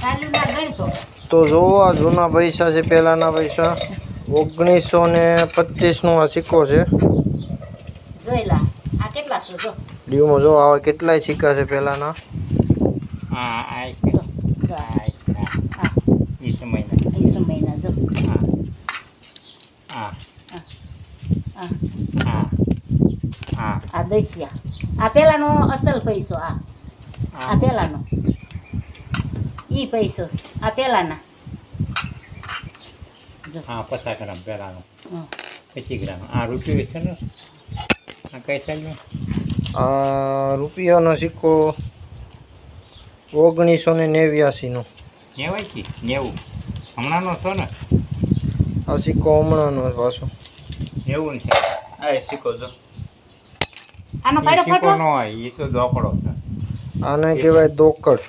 ચાલ્યું ના ગણતો. તો જોવો આ જૂના પૈસા છે પહેલાંના પૈસા. ઓગણીસો ને પચીસનો આ સિક્કો છે. જોઈ લા આ કેટલા છો જો? આવા કેટલાય સિક્કા છે પહેલાંના. આ દસિયા. આ પેલાનો અસલ પૈસો આ. આ આ પેલાનો ઈ પૈસો. આ પેલાના. હા પચાસ ગ્રામ પહેલાંનો પચીસ ગ્રામ. આ રૂપિયો છે ને? આ કઈ ચાલ્યું રૂપિયાનો સિક્કો ઓગણીસો ને નેવ્યાસીનો. નેવાય છે નેવું. હમણાંનો છો ને? આ સિક્કો હમણાંનો પાછો. નેવું છે. આ એ સિક્કો જો. આનો પાડો ફોટો? ન હોય એ તો દોકડો છે. આને કહેવાય દોકડ